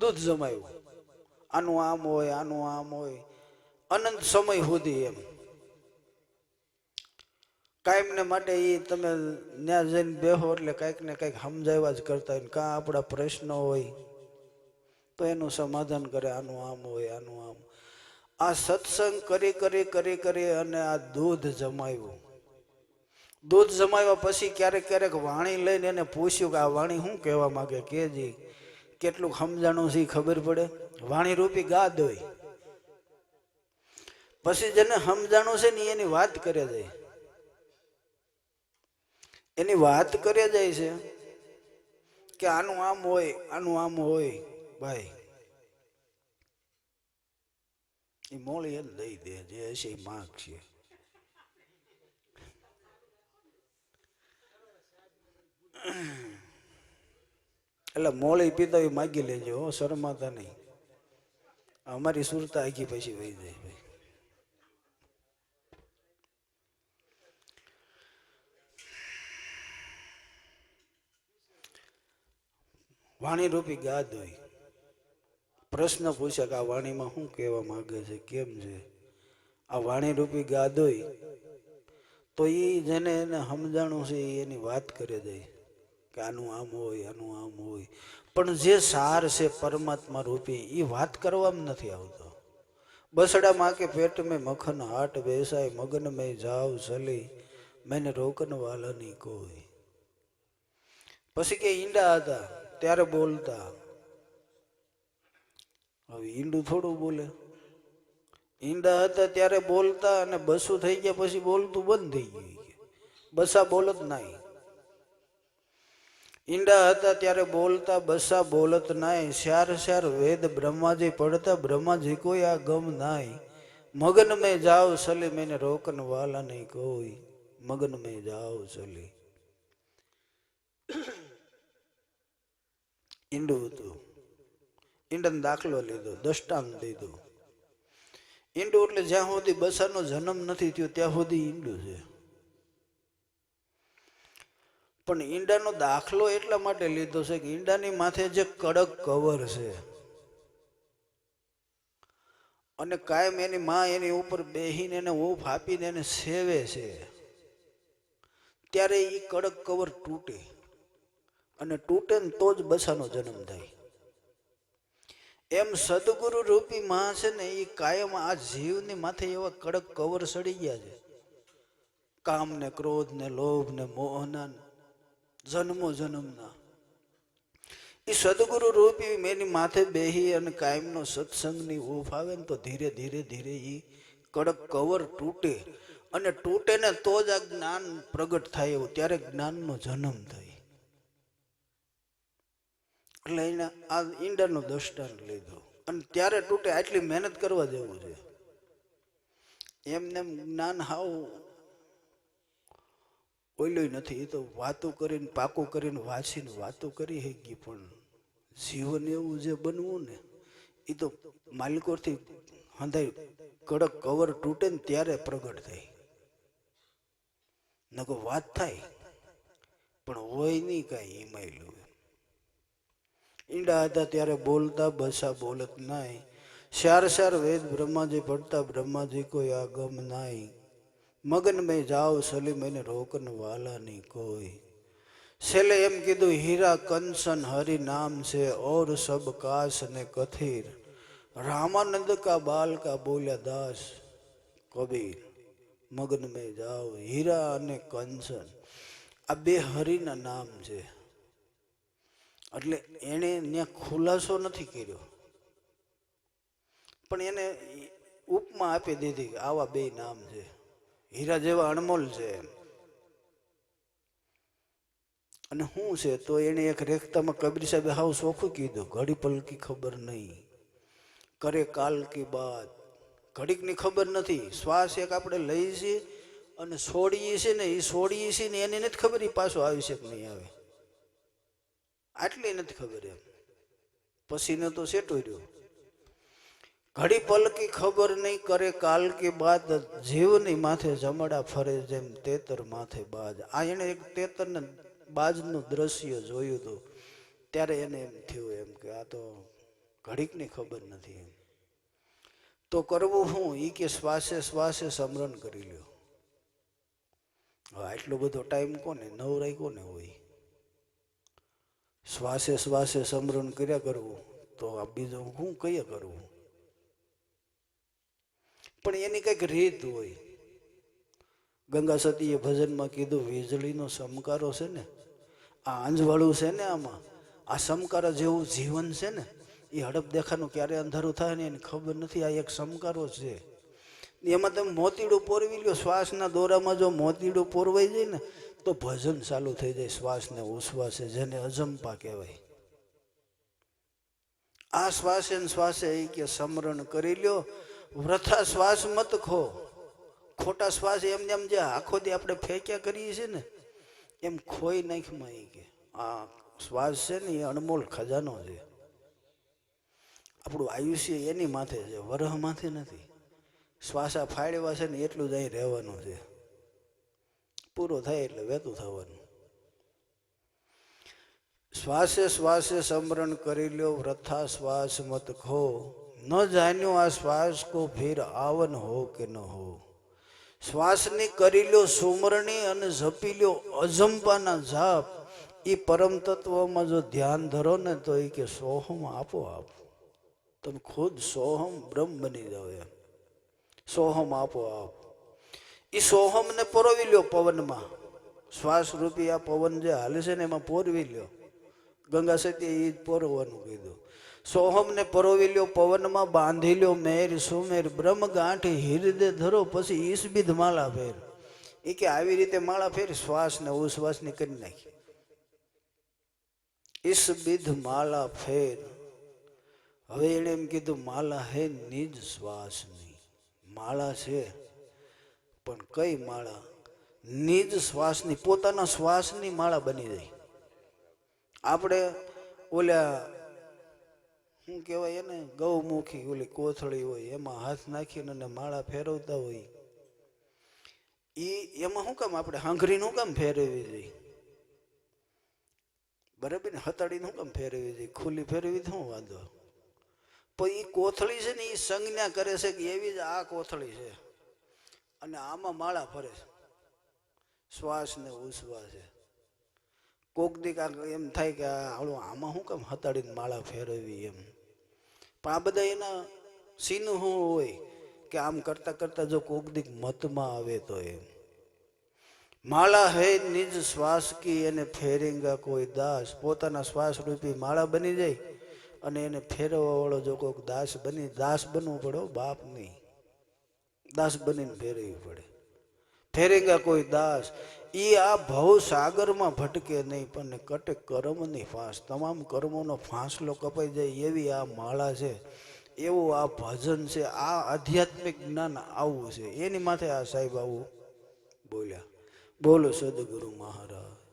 દૂધ જમાયું. આનું આમ હોય, આનું આમ હોય. અનંત સમય સુધી એમ. કાયમ ને માટે એ તમે ત્યાં જઈને બેહો એટલે કાંઈક ને કાંઈક સમજાવ્યા જ કરતા હોય કાં આપણા પ્રશ્ન હોય. તો એનું સમાધાન કરે, આનું આમ હોય, આનું આમ. આ સત્સંગ કરી કરી કરી કરી અને આ દૂધ જમાવ્યું દૂધ જમાવ્યા પછી ક્યારેક ક્યારેક વાણી લઈને એને પૂછ્યું કે આ વાણી શું કહેવા માંગે? કેજી કેટલું સમજાણું છે ખબર પડે? વાણી રૂપી ગાદ હોય. પછી જેને સમજાણું છે ને એની વાત કરે જાય એની વાત કરે જાય છે કે આનું આમ હોય, આનું આમ હોય, ભાઈ. એ મોળી એમ દઈ દે, જે હશે એ માગ છે. એટલે મોળી પીતા હોય માગી લેજો, હો શરમાતા નહીં. અમારી સુરતા આગી પછી વહી જાય ભાઈ. વાણી રૂપી ગાદ હોય. પ્રશ્ન પૂછે કે આ વાણીમાં શું કહેવા માંગે છે, કેમ છે? આ વાણી રૂપી ગાદ હોય તો એ જેને એને સમજાણું છે એની વાત કરે જાય કે આનું આમ હોય, આનું આમ હોય. પણ જે સાર છે પરમાત્મા રૂપી એ વાત કરવામાં નથી આવતો. બસડામાં કે પેટ મેં મખન હાટ બેસાય મગન મેં જાવ ચલી મેને રોકન વાલા કોઈ. પછી કે ઈંડા હતા, ત્યારે બોલતા. હવે ઈંડું થોડું બોલે. ઈંડા હતા ત્યારે બોલતા અને બસું થઈ ગયા પછી બોલતું બંધ થઈ ગયું. બસા બોલત નહીં ઈંડા હતા ત્યારે બોલતા, બસા બોલત નાય, શ્યાર શ્યાર વેદ બ્રહ્માજી પડતા, બ્રહ્માજી કોઈ આ ગમ નાય. મગન મેં જાઓ સલી, મેને રોકન વાલા નહીં કોઈ. મગન મેં જાઓ સલી. ઈંડું હતું. ઈંડન દાખલો લીધો દષ્ટાંત દીધો. ઈંડું એટલે જ્યાં સુધી બસાનો જન્મ નથી થયો, ત્યાં સુધી ઈંડું છે. પણ ઈંડાનો દાખલો એટલા માટે લીધો છે કે ઈંડાની માથે જે કડક કવર છે અને કાયમ એની માં એની ઉપર બેહીને એને ઓફ આપીને એને સેવે છે, ત્યારે એ કડક કવર તૂટે. અને તૂટે ને તો જ બસાનો જન્મ થાય. એમ સદગુરુ રૂપી માં છે ને એ કાયમ આ જીવની માથે એવા કડક કવર સડી ગયા છે. કામ ને ક્રોધ ને લોભ ને મોહના જન્મો જન્મના. એ સદગુરુ રૂપી મેની માથે બેહી અને કાયમનો સત્સંગની ઊફ આવે ને તો ધીરે ધીરે ધીરે એ કડક કવર તૂટે. અને તૂટે ને તો જ આ જ્ઞાન પ્રગટ થાય એવું. ત્યારે જ્ઞાનનો જન્મ થાય. એટલે એને આ ઈંડાનો દ્રષ્ટાંત લીધો. અને ત્યારે તૂટે આટલી મહેનત કરવા જેવું છે. એમને એમ જ્ઞાન હાવ ઓઈલોય નથી, એ તો વાતો કરીને, પાકો કરીને વાંચીને વાતો કરી ગઈ પણ જીવન એવું જે બનવું ને, એ તો માલિકોથી હંધાઈ કડક કવર તૂટે ને ત્યારે પ્રગટ થાય. નકો વાત થાય, પણ હોય નહીં કાંઈ હિમાયેલું ઈંડા હતા ત્યારે બોલતા, બસા બોલત નાય શાર શાર વેદ બ્રહ્માજી પડતા બ્રહ્માજી કોઈ આગમ નાય મગન મેં જાઓ સલીમ એને રોકન વાલા નહીં કોઈ. છેલ્લે એમ કીધું, હીરા કંસન હરિ નામ છે, ઓર સબ કાસ ને કથિર. રામાનંદ કા બાલ કા બોલ્યા, દાસ કબીર, મગન મેં જાઓ હીરા અને કંસન. આ બે હરિના નામ છે. એટલે એણે ત્યાં ખુલાસો નથી કર્યો. પણ એને ઉપમા આપી દીધી આવા બે નામ છે. હીરા જેવા અણમોલ છે. અને શું છે તો એને એક રેખતામાં કબીર સાહેબે હાવ ચોખ્ખું કીધું. ઘડી પલકી ખબર નહીં. કરે કાલ કી બાદ. ઘડીકની ખબર નથી. શ્વાસ એક આપણે લઈએ છીએ અને છોડીએ છીએ ને એ છોડીએ છીએ ને એને નથી ખબર એ પાછો આવી છે કે નહીં આવે. આટલી નથી ખબર એમ. પછીને તો સેટો રહ્યો. ઘડી પલકી ખબર નહીં કરે, કાલ કે બાદ જીવની માથે જમડા ફરે જેમ તેતર માથે બાજ. આ એને એક તેતર ને બાજનું દ્રશ્ય જોયું હતું. ત્યારે એને એમ થયું એમ કે આ તો ઘડીકની ખબર નથી એમ. તો કરવું હું? એ કે શ્વાસે શ્વાસે સમરણ કરી લ્યો. આટલો બધો ટાઈમ કોને? નવરાઈ કોને હોય? શ્વાસે શ્વાસે સમરણ કર્યા કરવું? તો આ બીજું શું કયા કરવું પણ એની કંઈક રીત હોય. ગંગા સતીએ ભજનમાં કીધું, વીજળીનો સમકારો છે ને, આ આંજવાળું છે ને આમાં, આ સમકારા જેવું જીવન છે ને, એ હડપ દેખાનું ક્યારે અંધારું થાય ને એને ખબર નથી, આ એક સમકારો છે. એમાં તમે મોતીડું પોરવી લ્યો, શ્વાસના દોરામાં જો મોતીડું પોરવાઈ જાય ને, તો ભજન ચાલુ થઈ જાય, શ્વાસને ઉશ્વાસે, જેને અજંપા કહેવાય. આ શ્વાસે શ્વાસે એ કે સમરણ કરી લ્યો વ્રથા શ્વાસ મત ખો. ખોટા શ્વાસ એમ જેમ જે આખો દે આપણે ફેંક્યા કરીએ છીએ ને, એમ ખોઈ નાખમાં એ કે. આ શ્વાસ છે ને એ અણમોલ ખજાનો છે. આપણું આયુષ્ય એની માથે છે, વરહ માથે નથી. શ્વાસા ફાળવા છે ને એટલું જ અહીં રહેવાનું છે. પૂરો થાય એટલે વહેતું થવાનું. શ્વાસે શ્વાસે સમરણ કરી લ્યો વ્રથા શ્વાસ મત ખો. ન જાણ્યો આ શ્વાસ કો ફેર આવન હો કે ન હો. શ્વાસની કરી લ્યો સુમરણી અને જપી લ્યો અજંપાના જાપ એ પરમ તત્વમાં જો ધ્યાન ધરો ને તો એ કે સોહમ આપો આપ. તમે ખુદ સોહમ બ્રહ્મ બની જાઓ એમ. સોહમ આપો આપ. એ સોહમને પરોવી લ્યો પવનમાં. શ્વાસ રૂપી આ પવન જે હાલે છે ને એમાં પોરવી લ્યો. ગંગા સતી એ જ પોરવાનું કીધું. સોહમને પરોવી લ્યો પવનમાં બાંધી લ્યો મેર, સુમેર બ્રહ્મ ગાંઠ હિરદે ધરો, પછી ઈસબીધ માળા ફેર. એ કે આવી રીતે માળા ફેર, શ્વાસ ને ઉશ્વાસની કરી નાખી. ઈસબીધ માળા ફેર. હવે એણે એમ કીધું માળા હે, નિજ શ્વાસની માળા છે. પણ કઈ માળા? નિજ શ્વાસની પોતાના શ્વાસની માળા બની જાય આપણે ઓલા શું કહેવાય એને? ગૌમુખી, ઓલી કોથળી હોય, એમાં હાથ નાખીને અને માળા ફેરવતા હોય. એ એમાં શું કામ? આપણે હાંઘરીનું કામ ફેરવવી જોઈએ બરાબર ને? હતાડીને શું કામ ફેરવવી જોઈએ ખુલ્લી ફેરવી તો શું વાંધો? પણ એ કોથળી છે ને એ સંજ્ઞા કરે છે કે એવી જ આ કોથળી છે. અને આમાં માળા ફરે છે. શ્વાસ ને ઉશ્વાસ છે. કોક દી કાંક એમ થાય કે આમાં શું કામ? હતાડીને માળા ફેરવવી એમ. પણ આ બધા એના સીન હોય કે આમ કરતા કરતા જો કોક દીક મતમાં આવે તો એમ. માળા હે નિજ શ્વાસ કી એને ફેરેંગા કોઈ દાસ. પોતાના શ્વાસ રૂપી માળા બની જાય અને એને ફેરવવા વાળો જો કોઈક દાસ બની, દાસ બનવું પડે બાપ નહીં. દાસ બનીને ફેરવવી પડે. ફેરેંગા કોઈ દાસ. એ આ ભવ સાગરમાં ભટકે નહીં, પણ કટે કર્મની ફાંસ. તમામ કર્મોનો ફાંસલો કપાઈ જાય એવી આ માળા છે. એવું આ ભજન છે. આ આધ્યાત્મિક જ્ઞાન આવું છે. એની માથે આ સાહેબ આવું બોલ્યા. બોલો સદગુરુ મહારાજ.